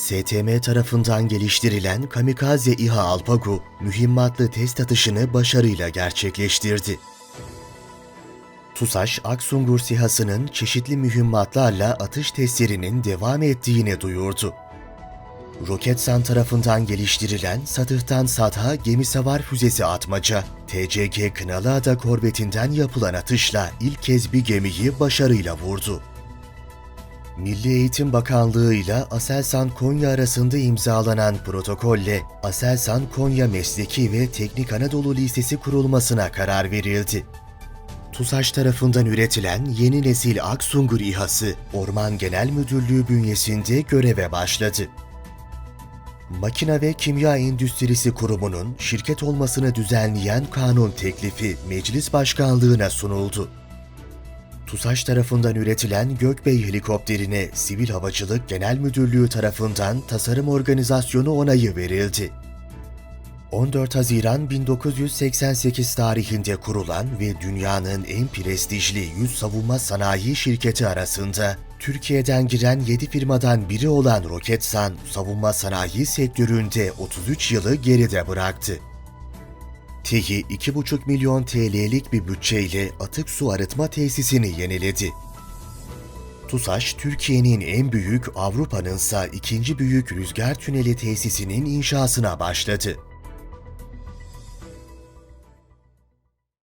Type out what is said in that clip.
STM tarafından geliştirilen Kamikaze İHA Alpago, mühimmatlı test atışını başarıyla gerçekleştirdi. TUSAŞ, Aksungur SİHA'sının çeşitli mühimmatlarla atış testlerinin devam ettiğini duyurdu. Roketsan tarafından geliştirilen Satıhtan Satha gemisavar füzesi atmaca, TCG Kınalıada korvetinden yapılan atışla ilk kez bir gemiyi başarıyla vurdu. Milli Eğitim Bakanlığı ile Aselsan Konya arasında imzalanan protokolle Aselsan Konya Mesleki ve Teknik Anadolu Lisesi kurulmasına karar verildi. TUSAŞ tarafından üretilen yeni nesil Aksungur İHA'sı Orman Genel Müdürlüğü bünyesinde göreve başladı. Makina ve Kimya Endüstrisi Kurumu'nun şirket olmasını düzenleyen kanun teklifi Meclis Başkanlığına sunuldu. TUSAŞ tarafından üretilen Gökbey helikopterine Sivil Havacılık Genel Müdürlüğü tarafından tasarım organizasyonu onayı verildi. 14 Haziran 1988 tarihinde kurulan ve dünyanın en prestijli 100 savunma sanayi şirketi arasında Türkiye'den giren 7 firmadan biri olan Roketsan, savunma sanayi sektöründe 33 yılı geride bıraktı. TİHİ 2,5 milyon TL'lik bir bütçeyle atık su arıtma tesisini yeniledi. TUSAŞ, Türkiye'nin en büyük, Avrupa'nınsa ikinci büyük rüzgar tüneli tesisinin inşasına başladı.